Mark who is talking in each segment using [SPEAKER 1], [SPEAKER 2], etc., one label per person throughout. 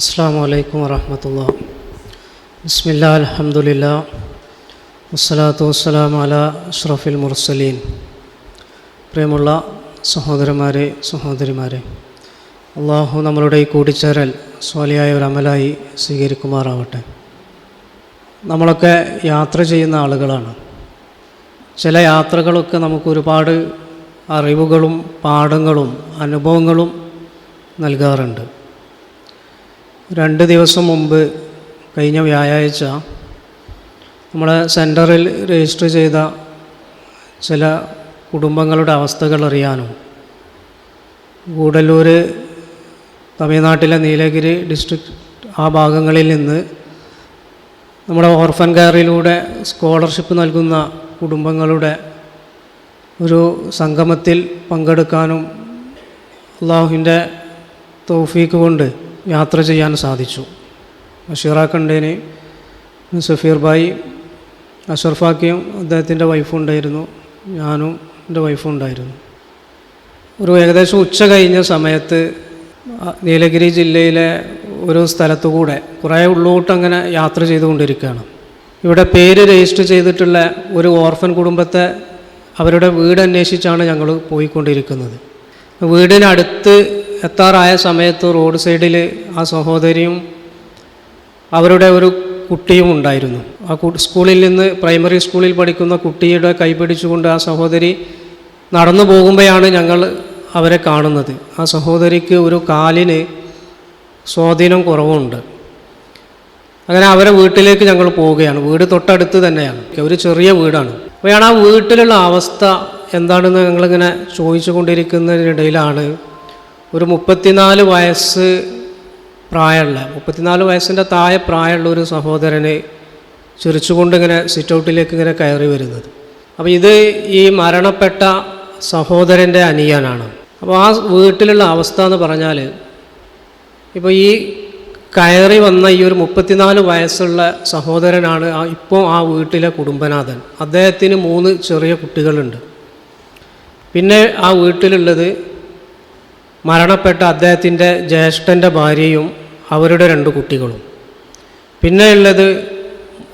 [SPEAKER 1] അസ്സാം വലൈക്കും വറഹമത്തുള്ള. ബിസ്മില്ലാ അലഹമുല്ല വസ്സലാത്തു വസ്സലാം അല അഷ്റഫിൽ മുർസലീൻ. പ്രിയമുള്ള സഹോദരന്മാരെ സഹോദരിമാരെ അള്ളാഹു നമ്മളുടെ ഈ കൂടിച്ചേരൽ സ്വാലിയായ ഒരു അമലായി സ്വീകരിക്കുമാറാവട്ടെ. നമ്മളൊക്കെ യാത്ര ചെയ്യുന്ന ആളുകളാണ്. ചില യാത്രകളൊക്കെ നമുക്ക് ഒരുപാട് അറിവുകളും പാഠങ്ങളും അനുഭവങ്ങളും നൽകാറുണ്ട്. രണ്ട് ദിവസം മുമ്പ് കഴിഞ്ഞ വ്യാഴാഴ്ച നമ്മുടെ സെന്ററിൽ രജിസ്റ്റർ ചെയ്ത ചില കുടുംബങ്ങളുടെ അവസ്ഥകൾ അറിയാനും ഗൂഡല്ലൂർ തമിഴ്നാട്ടിലെ നീലഗിരി ഡിസ്ട്രിക്ട് ആ ഭാഗങ്ങളിൽ നിന്ന് നമ്മുടെ ഓർഫൻ കെയറിലൂടെ സ്കോളർഷിപ്പ് നൽകുന്ന കുടുംബങ്ങളുടെ ഒരു സംഗമത്തിൽ പങ്കെടുക്കാനും അള്ളാഹുവിന്റെ തൗഫീക്ക് കൊണ്ട് യാത്ര ചെയ്യാൻ സാധിച്ചു. ബഷീറ കണ്ടേനെ സഫീർ ഭായി അഷർഫാക്കിയും അദ്ദേഹത്തിന്റെ വൈഫും ഉണ്ടായിരുന്നു. ഞാനും എന്റെ വൈഫും ഉണ്ടായിരുന്നു. ഒരു ഏകദേശം ഉച്ച കഴിഞ്ഞ സമയത്ത് നീലഗിരി ജില്ലയിലെ ഒരു സ്ഥലത്തു കൂടെ കുറേ ഉള്ളോട്ട് അങ്ങനെ യാത്ര ചെയ്തുകൊണ്ടിരിക്കുകയാണ്. ഇവിടെ പേര് രജിസ്റ്റർ ചെയ്തിട്ടുള്ള ഒരു ഓർഫൻ കുടുംബത്തെ അവരുടെ വീട് അന്വേഷിച്ചാണ് ഞങ്ങൾ പോയിക്കൊണ്ടിരിക്കുന്നത്. വീടിനടുത്ത് എത്താറായ സമയത്ത് റോഡ് സൈഡിൽ ആ സഹോദരിയും അവരുടെ ഒരു കുട്ടിയും ഉണ്ടായിരുന്നു. ആ സ്കൂളിൽ നിന്ന് പ്രൈമറി സ്കൂളിൽ പഠിക്കുന്ന കുട്ടിയുടെ കൈപിടിച്ചുകൊണ്ട് ആ സഹോദരി നടന്നു പോകുമ്പോഴാണ് ഞങ്ങൾ അവരെ കാണുന്നത്. ആ സഹോദരിക്ക് ഒരു കാലിന് സ്വാധീനം കുറവുണ്ട്. അങ്ങനെ അവരെ വീട്ടിലേക്ക് ഞങ്ങൾ പോവുകയാണ്. വീട് തൊട്ടടുത്ത് തന്നെയാണ്. ഒരു ചെറിയ വീടാണ്. അപ്പോഴാണ് ആ വീട്ടിലുള്ള അവസ്ഥ എന്താണെന്ന് ഞങ്ങളിങ്ങനെ ചോദിച്ചു കൊണ്ടിരിക്കുന്നതിനിടയിലാണ് ഒരു മുപ്പത്തിനാല് വയസ്സ് പ്രായമുള്ള മുപ്പത്തിനാല് വയസ്സിന്റെ താഴെ പ്രായമുള്ള ഒരു സഹോദരനെ ചുരിച്ചുകൊണ്ട് ഇങ്ങനെ സിറ്റ് ഔട്ടിലേക്ക് ഇങ്ങനെ കയറി വരുന്നത്. അപ്പോൾ ഇത് ഈ മരണപ്പെട്ട സഹോദരന്റെ അനിയനാണ്. അപ്പോൾ ആ വീട്ടിലുള്ള അവസ്ഥ എന്ന് പറഞ്ഞാൽ ഇപ്പോൾ ഈ കയറി വന്ന ഈ ഒരു മുപ്പത്തിനാല് വയസ്സുള്ള സഹോദരനാണ് ഇപ്പോൾ ആ വീട്ടിലെ കുടുംബനാഥൻ. അദ്ദേഹത്തിന് മൂന്ന് ചെറിയ കുട്ടികളുണ്ട്. പിന്നെ ആ വീട്ടിലുള്ളത് മരണപ്പെട്ട അദ്ദേഹത്തിന്റെ ജ്യേഷ്ഠന്റെ ഭാര്യയും അവരുടെ രണ്ട് കുട്ടികളും. പിന്നെയുള്ളത്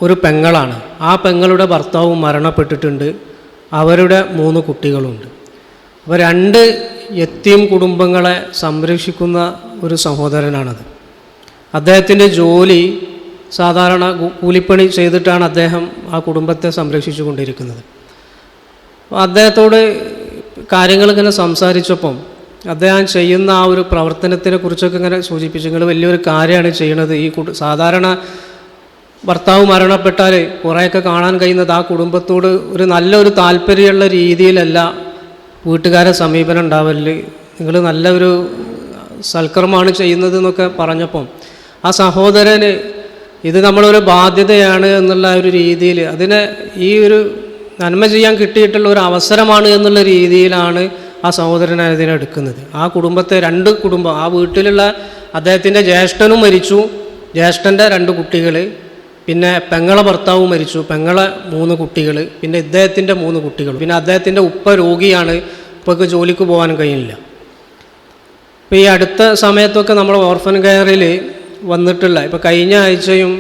[SPEAKER 1] ഒരു പെങ്ങളാണ്. ആ പെങ്ങളുടെ ഭർത്താവും മരണപ്പെട്ടിട്ടുണ്ട്. അവരുടെ മൂന്ന് കുട്ടികളുണ്ട്. അപ്പോൾ രണ്ട് എത്തിയും കുടുംബങ്ങളെ സംരക്ഷിക്കുന്ന ഒരു സഹോദരനാണത്. അദ്ദേഹത്തിന്റെ ജോലി സാധാരണ കൂലിപ്പണി ചെയ്തിട്ടാണ് അദ്ദേഹം ആ കുടുംബത്തെ സംരക്ഷിച്ചു കൊണ്ടിരിക്കുന്നത് അദ്ദേഹത്തോട് കാര്യങ്ങളിങ്ങനെ സംസാരിച്ചപ്പം അദ്ദേഹം ചെയ്യുന്ന ആ ഒരു പ്രവർത്തനത്തിനെ കുറിച്ചൊക്കെ ഇങ്ങനെ സൂചിപ്പിച്ചു. നിങ്ങൾ വലിയൊരു കാര്യമാണ് ചെയ്യുന്നത്. ഈ സാധാരണ ഭർത്താവ് മരണപ്പെട്ടാൽ കുറേയൊക്കെ കാണാൻ കഴിയുന്നത് ആ കുടുംബത്തോട് ഒരു നല്ലൊരു താല്പര്യമുള്ള രീതിയിലല്ല വീട്ടുകാരെ സമീപനം ഉണ്ടാവൽ. നിങ്ങൾ നല്ലൊരു സൽക്കർമ്മമാണ് ചെയ്യുന്നത് എന്നൊക്കെ പറഞ്ഞപ്പം ആ സഹോദരന് ഇത് നമ്മളൊരു ബാധ്യതയാണ് എന്നുള്ള ഒരു രീതിയിൽ അതിനെ ഈ ഒരു നന്മ ചെയ്യാൻ കിട്ടിയിട്ടുള്ള ഒരു അവസരമാണ് എന്നുള്ള രീതിയിലാണ് ആ സഹോദരനാണ് ഇതിനെ എടുക്കുന്നത്. ആ കുടുംബത്തെ രണ്ട് കുടുംബം ആ വീട്ടിലുള്ള അദ്ദേഹത്തിന്റെ ജ്യേഷ്ഠനും മരിച്ചു. ജ്യേഷ്ഠന്റെ രണ്ട് കുട്ടികൾ പിന്നെ പെങ്ങളെ ഭർത്താവ് മരിച്ചു. പെങ്ങളെ മൂന്ന് കുട്ടികൾ പിന്നെ ഇദ്ദേഹത്തിന്റെ മൂന്ന് കുട്ടികൾ പിന്നെ അദ്ദേഹത്തിന്റെ ഉപ്പ രോഗിയാണ് ഉപ്പക്ക് ജോലിക്ക് പോകാൻ കഴിയില്ല ഇപ്പോൾ ഈ അടുത്ത സമയത്തൊക്കെ നമ്മൾ ഓർഫൻ കെയറിൽ വന്നിട്ടുള്ള ഇപ്പോൾ കഴിഞ്ഞ ആഴ്ചയും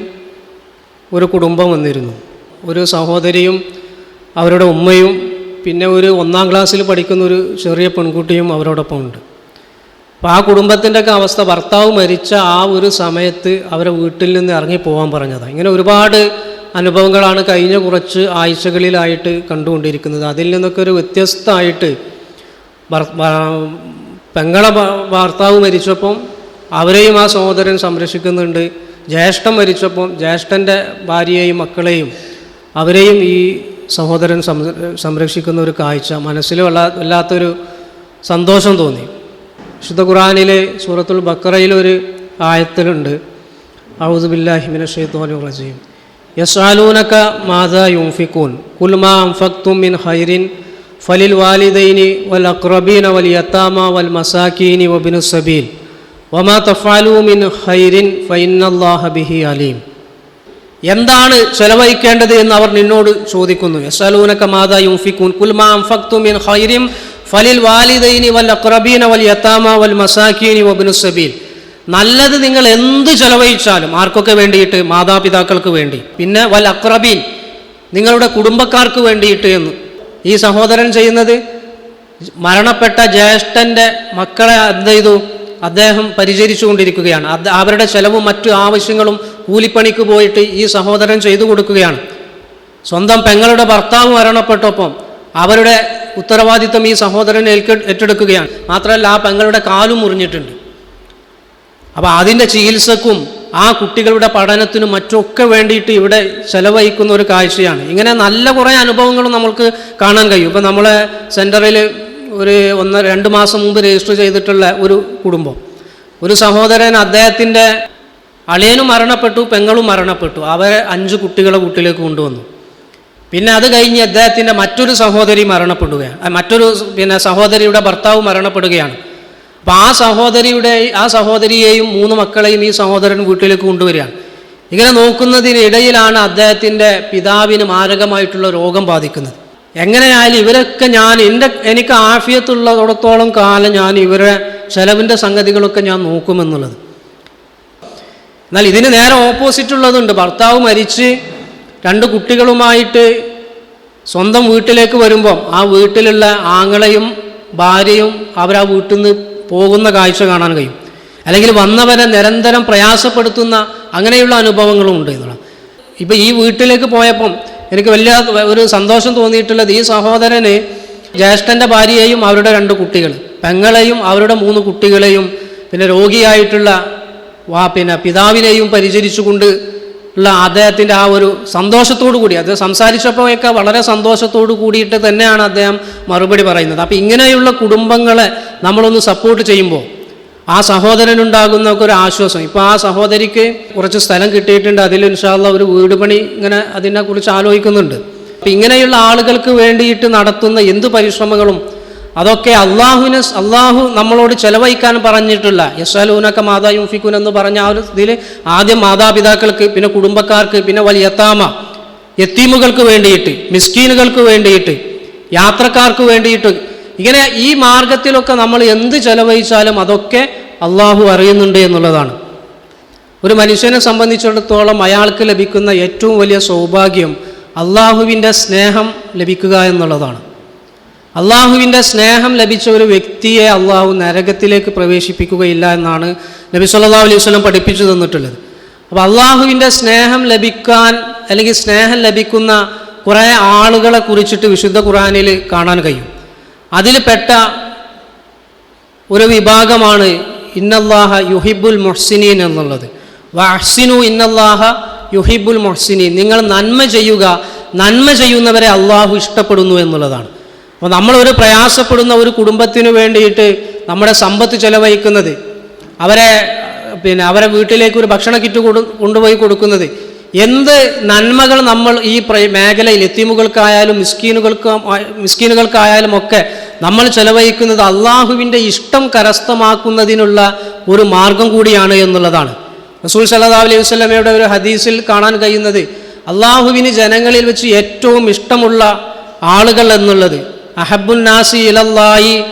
[SPEAKER 1] ഒരു കുടുംബം വന്നിരുന്നു. ഒരു സഹോദരിയും അവരുടെ ഉമ്മയും പിന്നെ ഒരു ഒന്നാം ക്ലാസ്സിൽ പഠിക്കുന്ന ഒരു ചെറിയ പെൺകുട്ടിയും അവരോടൊപ്പം ഉണ്ട്. അപ്പോൾ ആ കുടുംബത്തിന്റെ ഒക്കെ അവസ്ഥ ഭർത്താവ് മരിച്ച ആ ഒരു സമയത്ത് അവരെ വീട്ടിൽ നിന്ന് ഇറങ്ങി പോകാൻ പറഞ്ഞതാണ് ഇങ്ങനെ ഒരുപാട് അനുഭവങ്ങളാണ് കഴിഞ്ഞ കുറച്ച് ആഴ്ചകളിലായിട്ട് കണ്ടുകൊണ്ടിരിക്കുന്നത്. അതിൽ നിന്നൊക്കെ ഒരു വ്യത്യസ്തമായിട്ട് പെങ്ങളെ ഭർത്താവ് മരിച്ചപ്പം അവരെയും ആ സഹോദരൻ സംരക്ഷിക്കുന്നുണ്ട്. ജ്യേഷ്ഠൻ മരിച്ചപ്പം ജ്യേഷ്ഠന്റെ ഭാര്യയെയും മക്കളെയും അവരെയും ഈ സഹോദരൻ സംരക്ഷിക്കുന്ന ഒരു കാഴ്ച മനസ്സിൽ വല്ലാ വല്ലാത്തൊരു സന്തോഷം തോന്നി. വിശുദ്ധ ഖുറാനിലെ സൂറത്തുൽ ബക്കറയിൽ ഒരു ആയത്തിലുണ്ട്. ഔദു ബില്ലാഹിമിന ഷെയ്ത്തോനു റജീം. യസ്ആലൂനക മാതാ യുംഫിക്കൂൻ കുൽമാ അൻഫക്തും മിൻ ഖൈറിൻ ഫലിൽ വാലിദൈനി വൽ അഖ്റബീന വൽ യത്താമ വൽ മസാക്കീനി വബിനു സബീൽ. വമാ തഫ്അലൂ മിൻ ഖൈറിൻ ഫഇന്നല്ലാഹ ബിഹി അലീം. എന്താണ് ചെലവഴിക്കേണ്ടത് എന്ന് അവർ നിന്നോട് ചോദിക്കുന്നു. ഫലിൽ വാലിദൈനി വൽ വൽ വൽ നല്ലത് നിങ്ങൾ എന്ത് ചെലവഴിച്ചാലും ആർക്കൊക്കെ വേണ്ടിയിട്ട്? മാതാപിതാക്കൾക്ക് വേണ്ടി. പിന്നെ വൽ അക്രബീൻ നിങ്ങളുടെ കുടുംബക്കാർക്ക് വേണ്ടിയിട്ട് എന്ന്. ഈ സഹോദരൻ ചെയ്യുന്നത്? മരണപ്പെട്ട ജ്യേഷ്ഠന്റെ മക്കളെ എന്ത് ചെയ്തു? അദ്ദേഹം പരിചരിച്ചുകൊണ്ടിരിക്കുകയാണ്. അവരുടെ ചെലവും മറ്റു ആവശ്യങ്ങളും കൂലിപ്പണിക്ക് പോയിട്ട് ഈ സഹോദരൻ ചെയ്തു കൊടുക്കുകയാണ്. സ്വന്തം പെങ്ങളുടെ ഭർത്താവ് മരണപ്പെട്ടപ്പം അവരുടെ ഉത്തരവാദിത്വം ഈ സഹോദരൻ ഏറ്റെടുക്കുകയാണ്. മാത്രമല്ല ആ പെങ്ങളുടെ കാലും മുറിഞ്ഞിട്ടുണ്ട്. അപ്പോൾ അതിന്റെ ചികിത്സക്കും ആ കുട്ടികളുടെ പഠനത്തിനും മറ്റൊക്കെ വേണ്ടിയിട്ട് ഇവിടെ ചെലവഴിക്കുന്ന ഒരു കാഴ്ചയാണ്. ഇങ്ങനെ നല്ല കുറേ അനുഭവങ്ങളും നമുക്ക് കാണാൻ കഴിയും. ഇപ്പം നമ്മളെ സെന്ററിൽ ഒരു ഒന്ന് രണ്ട് മാസം മുമ്പ് രജിസ്റ്റർ ചെയ്തിട്ടുള്ള ഒരു കുടുംബം. ഒരു സഹോദരൻ അദ്ദേഹത്തിന്റെ അളിയനും മരണപ്പെട്ടു പെങ്ങളും മരണപ്പെട്ടു. അവരെ അഞ്ച് കുട്ടികളെ വീട്ടിലേക്ക് കൊണ്ടുവന്നു. പിന്നെ അത് കഴിഞ്ഞ് അദ്ദേഹത്തിന്റെ മറ്റൊരു സഹോദരി മരണപ്പെടുകയാണ്. മറ്റൊരു പിന്നെ സഹോദരിയുടെ ഭർത്താവ് മരണപ്പെടുകയാണ്. അപ്പോൾ ആ സഹോദരിയുടെ ആ സഹോദരിയെയും മൂന്ന് മക്കളെയും ഈ സഹോദരൻ വീട്ടിലേക്ക് കൊണ്ടുവരികയാണ്. ഇങ്ങനെ നോക്കുന്നതിനിടയിലാണ് അദ്ദേഹത്തിന്റെ പിതാവിന് മാരകമായിട്ടുള്ള രോഗം ബാധിക്കുന്നത്. എങ്ങനെയായാലും ഇവരൊക്കെ ഞാൻ എന്റെ എനിക്ക് ആഫിയത്തുള്ളതോടത്തോളം കാലം ഞാൻ ഇവരെ ചെലവിന്റെ സംഗതികളൊക്കെ ഞാൻ നോക്കുമെന്നുള്ളത്. എന്നാൽ ഇതിന് നേരെ ഓപ്പോസിറ്റ് ഉള്ളതുണ്ട്. ഭർത്താവ് മരിച്ച് രണ്ട് കുട്ടികളുമായിട്ട് സ്വന്തം വീട്ടിലേക്ക് വരുമ്പം ആ വീട്ടിലുള്ള ആങ്ങളെയും ഭാര്യയും അവർ ആ വീട്ടിൽ നിന്ന് പോകുന്ന കാഴ്ച കാണാൻ കഴിയും. അല്ലെങ്കിൽ വന്നവരെ നിരന്തരം പ്രയാസപ്പെടുത്തുന്ന അങ്ങനെയുള്ള അനുഭവങ്ങളും ഉണ്ട് എന്നുള്ളത്. ഇപ്പം ഈ വീട്ടിലേക്ക് പോയപ്പം എനിക്ക് വലിയ ഒരു സന്തോഷം തോന്നിയിട്ടുള്ളത് ഈ സഹോദരന് ജ്യേഷ്ഠന്റെ ഭാര്യയെയും അവരുടെ രണ്ട് കുട്ടികൾ പെങ്ങളെയും അവരുടെ മൂന്ന് കുട്ടികളെയും പിന്നെ രോഗിയായിട്ടുള്ള വാ പിന്നെ പിതാവിനെയും പരിചരിച്ചുകൊണ്ട് ഉള്ള അദ്ദേഹത്തിന്റെ ആ ഒരു സന്തോഷത്തോടു കൂടി അത് സംസാരിച്ചപ്പോഴൊക്കെ വളരെ സന്തോഷത്തോടു കൂടിയിട്ട് തന്നെയാണ് അദ്ദേഹം മറുപടി പറയുന്നത്. അപ്പം ഇങ്ങനെയുള്ള കുടുംബങ്ങളെ നമ്മളൊന്ന് സപ്പോർട്ട് ചെയ്യുമ്പോൾ ആ സഹോദരനുണ്ടാകുന്ന ഒരു ആശ്വാസം. ഇപ്പോൾ ആ സഹോദരിക്ക് കുറച്ച് സ്ഥലം കിട്ടിയിട്ടുണ്ട്. അതിൽ ഇൻഷാല്ല ഒരു വീട് പണി ഇങ്ങനെ അതിനെക്കുറിച്ച് ആലോചിക്കുന്നുണ്ട്. അപ്പം ഇങ്ങനെയുള്ള ആളുകൾക്ക് വേണ്ടിയിട്ട് നടത്തുന്ന എന്ത് പരിശ്രമങ്ങളും അതൊക്കെ അള്ളാഹുവിന് അള്ളാഹു നമ്മളോട് ചെലവഴിക്കാൻ പറഞ്ഞിട്ടില്ല യസ്വലൂനക്ക മാതാ യുഫിക്കുൻ എന്ന് പറഞ്ഞ ആ ഒരു ഇതിൽ ആദ്യം മാതാപിതാക്കൾക്ക് പിന്നെ കുടുംബക്കാർക്ക് പിന്നെ വലിയ എത്തീമുകൾക്ക് വേണ്ടിയിട്ട് മിസ്കീനുകൾക്ക് വേണ്ടിയിട്ട് യാത്രക്കാർക്ക് വേണ്ടിയിട്ട് ഇങ്ങനെ ഈ മാർഗത്തിലൊക്കെ നമ്മൾ എന്ത് ചെലവഴിച്ചാലും അതൊക്കെ അള്ളാഹു അറിയുന്നുണ്ട് എന്നുള്ളതാണ്. ഒരു മനുഷ്യനെ സംബന്ധിച്ചിടത്തോളം അയാൾക്ക് ലഭിക്കുന്ന ഏറ്റവും വലിയ സൗഭാഗ്യം അള്ളാഹുവിന്റെ സ്നേഹം ലഭിക്കുക എന്നുള്ളതാണ്. അള്ളാഹുവിന്റെ സ്നേഹം ലഭിച്ച ഒരു വ്യക്തിയെ അള്ളാഹു നരകത്തിലേക്ക് പ്രവേശിപ്പിക്കുകയില്ല എന്നാണ് നബി സല്ലാ അലൈഹി വസല്ലം പഠിപ്പിച്ചു തന്നിട്ടുള്ളത്. അപ്പോൾ അള്ളാഹുവിന്റെ സ്നേഹം ലഭിക്കാൻ അല്ലെങ്കിൽ സ്നേഹം ലഭിക്കുന്ന കുറേ ആളുകളെ കുറിച്ചിട്ട് വിശുദ്ധ ഖുറാനിൽ കാണാൻ കഴിയും. അതിൽ പെട്ട ഒരു വിഭാഗമാണ് ഇന്നല്ലാഹ യുഹിബുൽ മൊഹ്സിനീൻ എന്നുള്ളത്. വഹ്സിനു ഇന്നല്ലാഹ യുഹിബുൽ മൊഹ്സിനീൻ. നിങ്ങൾ നന്മ ചെയ്യുക നന്മ ചെയ്യുന്നവരെ അള്ളാഹു ഇഷ്ടപ്പെടുന്നു എന്നുള്ളതാണ്. അപ്പോൾ നമ്മളൊരു പ്രയാസപ്പെടുന്ന ഒരു കുടുംബത്തിന് വേണ്ടിയിട്ട് നമ്മുടെ സമ്പത്ത് ചെലവഴിക്കുന്നത് അവരെ പിന്നെ അവരെ വീട്ടിലേക്ക് ഒരു ഭക്ഷണ കിറ്റ് കൊണ്ടുപോയി കൊടുക്കുന്നത് എന്ത് നന്മകൾ നമ്മൾ ഈ മേഖലയിൽ എത്തിമുകൾക്കായാലും മിസ്കീനുകൾക്ക് മിസ്കീനുകൾക്കായാലും ഒക്കെ നമ്മൾ ചെലവഴിക്കുന്നത് അള്ളാഹുവിന്റെ ഇഷ്ടം കരസ്ഥമാക്കുന്നതിനുള്ള ഒരു മാർഗം കൂടിയാണ് എന്നുള്ളതാണ്. റസൂൽ സല്ലല്ലാഹു അലൈഹി വസ്ലമയുടെ ഒരു ഹദീസിൽ കാണാൻ കഴിയുന്നത് അള്ളാഹുവിന് ജനങ്ങളിൽ വെച്ച് ഏറ്റവും ഇഷ്ടമുള്ള ആളുകൾ എന്നുള്ളത് അഹബുൽ നാസി ഇലല്ലായി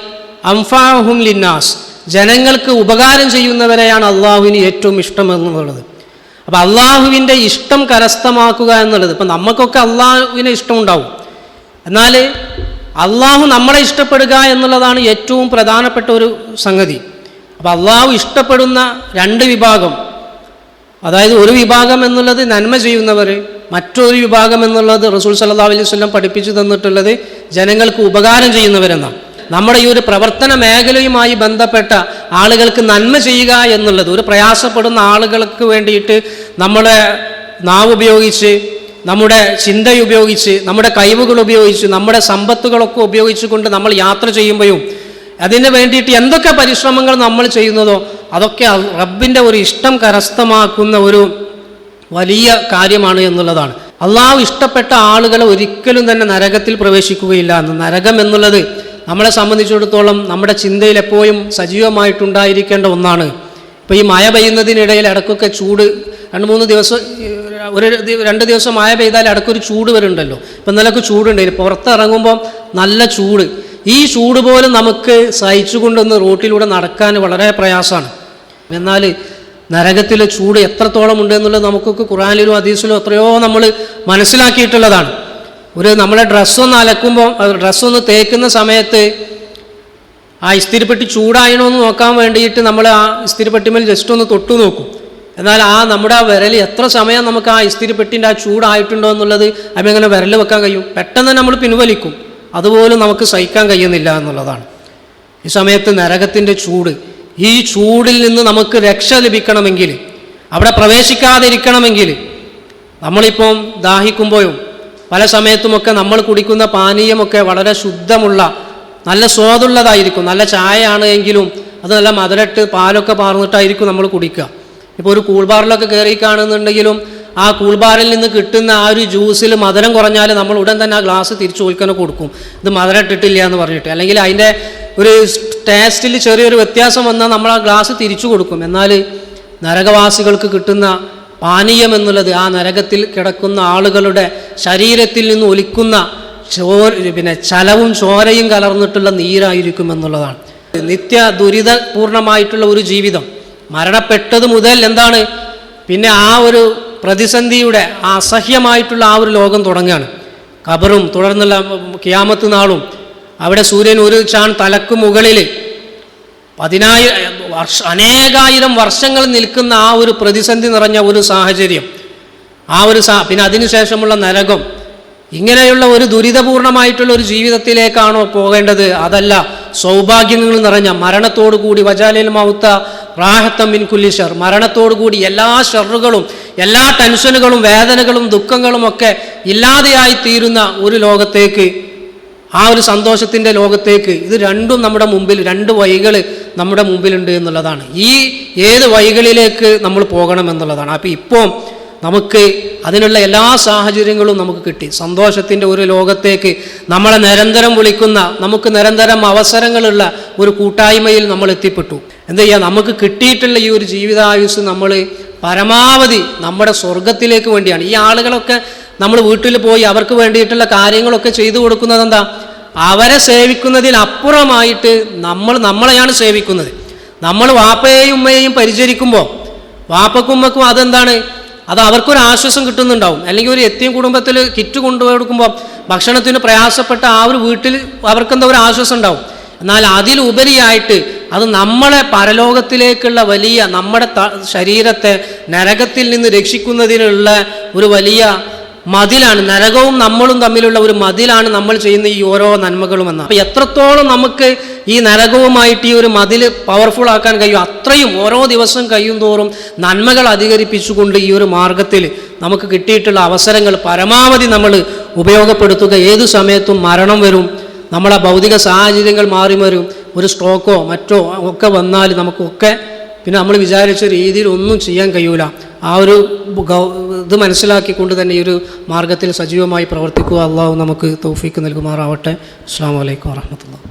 [SPEAKER 1] അംഫാഹും ലിന്നാസ്. ജനങ്ങൾക്ക് ഉപകാരം ചെയ്യുന്നവരെയാണ് അള്ളാഹുവിന് ഏറ്റവും ഇഷ്ടം എന്നുള്ളത്. അപ്പം അള്ളാഹുവിന്റെ ഇഷ്ടം കരസ്ഥമാക്കുക എന്നുള്ളത് ഇപ്പം നമുക്കൊക്കെ അള്ളാഹുവിനെ ഇഷ്ടമുണ്ടാവും. എന്നാൽ അള്ളാഹു നമ്മളെ ഇഷ്ടപ്പെടുക എന്നുള്ളതാണ് ഏറ്റവും പ്രധാനപ്പെട്ട ഒരു സംഗതി. അപ്പോൾ അള്ളാഹു ഇഷ്ടപ്പെടുന്ന രണ്ട് വിഭാഗം. അതായത് ഒരു വിഭാഗം എന്നുള്ളത് നന്മ ചെയ്യുന്നവർ മറ്റൊരു വിഭാഗം എന്നുള്ളത് റസൂൽ സല്ലാ അലൈഹി വസല്ലം പഠിപ്പിച്ചു തന്നിട്ടുള്ളത് ജനങ്ങൾക്ക് ഉപകാരം ചെയ്യുന്നവരെന്നാണ്. നമ്മുടെ ഈ ഒരു പ്രവർത്തന മേഖലയുമായി ബന്ധപ്പെട്ട ആളുകൾക്ക് നന്മ ചെയ്യുക എന്നുള്ളത് ഒരു പ്രയാസപ്പെടുന്ന ആളുകൾക്ക് വേണ്ടിയിട്ട് നമ്മളെ നാവ് ഉപയോഗിച്ച് നമ്മുടെ ചിന്ത ഉപയോഗിച്ച് നമ്മുടെ കഴിവുകൾ ഉപയോഗിച്ച് നമ്മുടെ സമ്പത്തുകളൊക്കെ ഉപയോഗിച്ചുകൊണ്ട് നമ്മൾ യാത്ര ചെയ്യുമ്പോഴും അതിന് വേണ്ടിയിട്ട് എന്തൊക്കെ പരിശ്രമങ്ങൾ നമ്മൾ ചെയ്യുന്നതോ അതൊക്കെ റബ്ബിന്റെ ഒരു ഇഷ്ടം കരസ്ഥമാക്കുന്ന ഒരു വലിയ കാര്യമാണ് എന്നുള്ളതാണ്. അള്ളാഹു ഇഷ്ടപ്പെട്ട ആളുകൾ ഒരിക്കലും തന്നെ നരകത്തിൽ പ്രവേശിക്കുകയില്ല. എന്ന് നരകം എന്നുള്ളത് നമ്മളെ സംബന്ധിച്ചിടത്തോളം നമ്മുടെ ചിന്തയിൽ എപ്പോഴും സജീവമായിട്ടുണ്ടായിരിക്കേണ്ട ഒന്നാണ്. ഇപ്പോൾ ഈ മഴ പെയ്യുന്നതിനിടയിൽ ഇടക്കൊക്കെ ചൂട് രണ്ട് മൂന്ന് ദിവസം ഒരു രണ്ട് ദിവസം മഴ പെയ്താൽ ഇടയ്ക്കൊരു ചൂട് വരുന്നുണ്ടല്ലോ. ഇപ്പം ഇന്നലൊക്കെ ചൂടുണ്ട്. പുറത്തിറങ്ങുമ്പം നല്ല ചൂട്. ഈ ചൂട് പോലും നമുക്ക് സഹിച്ചുകൊണ്ടൊന്ന് റോട്ടിലൂടെ നടക്കാൻ വളരെ പ്രയാസമാണ്. എന്നാൽ നരകത്തിലെ ചൂട് എത്രത്തോളം ഉണ്ട് എന്നുള്ളത് നമുക്കൊക്കെ ഖുറാനിലും അതീസിലും എത്രയോ നമ്മൾ മനസ്സിലാക്കിയിട്ടുള്ളതാണ്. ഒരു നമ്മളെ ഡ്രസ്സൊന്ന് അലക്കുമ്പോൾ ഡ്രസ്സൊന്ന് തേക്കുന്ന സമയത്ത് ആ ഇസ്തിരിപ്പെട്ടി ചൂടായണോ എന്ന് നോക്കാൻ വേണ്ടിയിട്ട് നമ്മൾ ആ ഇസ്തിരിപ്പെട്ടിമേൽ ജസ്റ്റ് ഒന്ന് തൊട്ടു നോക്കും എന്നാൽ ആ നമ്മുടെ ആ വിരൽ എത്ര സമയം നമുക്ക് ആ ഇസ്തിരിപ്പെട്ടിന്റെ ആ ചൂടായിട്ടുണ്ടോ എന്നുള്ളത് അതിങ്ങനെ വിരൽ വെക്കാൻ കഴിയും? പെട്ടെന്ന് നമ്മൾ പിൻവലിക്കും. അതുപോലും നമുക്ക് സഹിക്കാൻ കഴിയുന്നില്ല എന്നുള്ളതാണ്. ഈ സമയത്ത് നരകത്തിന്റെ ചൂട്. ഈ ചൂടിൽ നിന്ന് നമുക്ക് രക്ഷ ലഭിക്കണമെങ്കിൽ അവിടെ പ്രവേശിക്കാതിരിക്കണമെങ്കിൽ നമ്മളിപ്പം ദാഹിക്കുമ്പോഴും പല സമയത്തുമൊക്കെ നമ്മൾ കുടിക്കുന്ന പാനീയമൊക്കെ വളരെ ശുദ്ധമുള്ള നല്ല സ്വാദുള്ളതായിരിക്കും. നല്ല ചായയാണെങ്കിലും അത് നല്ല മധുരട്ട് പാലൊക്കെ പാർന്നിട്ടായിരിക്കും നമ്മൾ കുടിക്കുക. ഇപ്പോൾ ഒരു കൂൾബാറിലൊക്കെ കയറി കാണുന്നുണ്ടെങ്കിലും ആ കൂൾബാറിൽ നിന്ന് കിട്ടുന്ന ആ ഒരു ജ്യൂസിൽ മധുരം കുറഞ്ഞാൽ നമ്മൾ ഉടൻ തന്നെ ആ ഗ്ലാസ് തിരിച്ചു ഒഴിക്കാനൊക്കെ കൊടുക്കും. ഇത് മധുരം ഇട്ടിട്ടില്ല എന്ന് പറഞ്ഞിട്ട്. അല്ലെങ്കിൽ അതിന്റെ ഒരു ടേസ്റ്റിൽ ചെറിയൊരു വ്യത്യാസം വന്നാൽ നമ്മൾ ആ ഗ്ലാസ് തിരിച്ചു കൊടുക്കും. എന്നാൽ നരകവാസികൾക്ക് കിട്ടുന്ന പാനീയം എന്നുള്ളത് ആ നരകത്തിൽ കിടക്കുന്ന ആളുകളുടെ ശരീരത്തിൽ നിന്ന് ഒലിക്കുന്ന ചോര പിന്നെ ചലവും ചോരയും കലർന്നിട്ടുള്ള നീരായിരിക്കും എന്നുള്ളതാണ്. നിത്യ ദുരിതപൂർണമായിട്ടുള്ള ഒരു ജീവിതം. മരണപ്പെട്ടത് മുതൽ എന്താണ്? പിന്നെ ആ ഒരു പ്രതിസന്ധിയുടെ ആ അസഹ്യമായിട്ടുള്ള ആ ഒരു ലോകം തുടങ്ങുകയാണ്. കബറും തുടർന്നുള്ള കിയാമത്ത് നാളും അവിടെ സൂര്യൻ ഒരു ചാൺ തലക്ക് മുകളിൽ പതിനായിരം വർഷ അനേകായിരം വർഷങ്ങൾ നിൽക്കുന്ന ആ ഒരു പ്രതിസന്ധി നിറഞ്ഞ ഒരു സാഹചര്യം. ആ ഒരു സാ പിന്നെ അതിനുശേഷമുള്ള നരകം. ഇങ്ങനെയുള്ള ഒരു ദുരിതപൂർണമായിട്ടുള്ള ഒരു ജീവിതത്തിലേക്കാണോ പോകേണ്ടത്? അതല്ല സൗഭാഗ്യങ്ങൾ നിറഞ്ഞ മരണത്തോടു കൂടി വജാലിൽ മൗത്ത റാഹത്തം മിൻ കുല്ലിഷർ മരണത്തോടുകൂടി എല്ലാ ഷറുകളും എല്ലാ ടെൻഷനുകളും വേദനകളും ദുഃഖങ്ങളും ഒക്കെ ഇല്ലാതെയായി തീരുന്ന ഒരു ലോകത്തേക്ക് ആ ഒരു സന്തോഷത്തിന്റെ ലോകത്തേക്ക് ഇത് രണ്ടും നമ്മുടെ മുമ്പിൽ രണ്ട് വഴികൾ നമ്മുടെ മുമ്പിലുണ്ട് എന്നുള്ളതാണ്. ഈ ഏത് വഴികളിലേക്ക് നമ്മൾ പോകണം എന്നുള്ളതാണ്. അപ്പോൾ ഇപ്പോൾ നമുക്ക് അതിനുള്ള എല്ലാ സാഹചര്യങ്ങളും നമുക്ക് കിട്ടി. സന്തോഷത്തിന്റെ ഒരു ലോകത്തേക്ക് നമ്മളെ നിരന്തരം വിളിക്കുന്ന നമുക്ക് നിരന്തരം അവസരങ്ങളുള്ള ഒരു കൂട്ടായ്മയിൽ നമ്മൾ എത്തിപ്പെട്ടു. എന്താ ചെയ്യുക നമുക്ക് കിട്ടിയിട്ടുള്ള ഈ ഒരു ജീവിതായുസ് നമ്മൾ പരമാവധി നമ്മുടെ സ്വർഗത്തിലേക്ക് വേണ്ടിയാണ്. ഈ ആളുകളൊക്കെ നമ്മൾ വീട്ടിൽ പോയി അവർക്ക് വേണ്ടിയിട്ടുള്ള കാര്യങ്ങളൊക്കെ ചെയ്തു കൊടുക്കുന്നത് എന്താ? അവരെ സേവിക്കുന്നതിൽ അപ്പുറമായിട്ട് നമ്മൾ നമ്മളെയാണ് സേവിക്കുന്നത്. നമ്മൾ വാപ്പയെയും ഉമ്മയെയും പരിചരിക്കുമ്പോൾ വാപ്പക്കും ഉമ്മക്കും അതെന്താണ്? അത് അവർക്കൊരു ആശ്വാസം കിട്ടുന്നുണ്ടാവും. അല്ലെങ്കിൽ ഒരു എത്തിയും കുടുംബത്തിൽ കിറ്റ് കൊണ്ടുകൊടുക്കുമ്പോൾ ഭക്ഷണത്തിന് പ്രയാസപ്പെട്ട ആ ഒരു വീട്ടിൽ അവർക്കെന്താ ഒരു ആശ്വാസം ഉണ്ടാവും. എന്നാൽ അതിലുപരിയായിട്ട് അത് നമ്മളെ പരലോകത്തിലേക്കുള്ള വലിയ നമ്മുടെ ശരീരത്തെ നരകത്തിൽ നിന്ന് രക്ഷിക്കുന്നതിനുള്ള ഒരു വലിയ മതിലാണ്. നരകവും നമ്മളും തമ്മിലുള്ള ഒരു മതിലാണ് നമ്മൾ ചെയ്യുന്ന ഈ ഓരോ നന്മകളും എന്ന് അപ്പം എത്രത്തോളം നമുക്ക് ഈ നരകവുമായിട്ട് ഈ ഒരു മതിൽ പവർഫുൾ ആക്കാൻ കഴിയും അത്രയും ഓരോ ദിവസം കഴിയും തോറും നന്മകൾ അധികരിപ്പിച്ചുകൊണ്ട് ഈ ഒരു മാർഗത്തിൽ നമുക്ക് കിട്ടിയിട്ടുള്ള അവസരങ്ങൾ പരമാവധി നമ്മൾ ഉപയോഗപ്പെടുത്തുക. ഏതു സമയത്തും മരണം വരും നമ്മളെ ഭൗതിക സാഹചര്യങ്ങൾ മാറി വരും. ഒരു സ്ട്രോക്കോ മറ്റോ ഒക്കെ വന്നാൽ നമുക്കൊക്കെ പിന്നെ നമ്മൾ വിചാരിച്ച രീതിയിൽ ഒന്നും ചെയ്യാൻ കഴിയൂല. ആ ഒരു ഇത് മനസ്സിലാക്കിക്കൊണ്ട് തന്നെ ഈ ഒരു മാർഗത്തിൽ സജീവമായി പ്രവർത്തിക്കുക അള്ളാഹു നമുക്ക് തൗഫീക്ക് നൽകുമാറാവട്ടെ. അസ്സാം വലൈക്കും വാഹമത്തുള്ള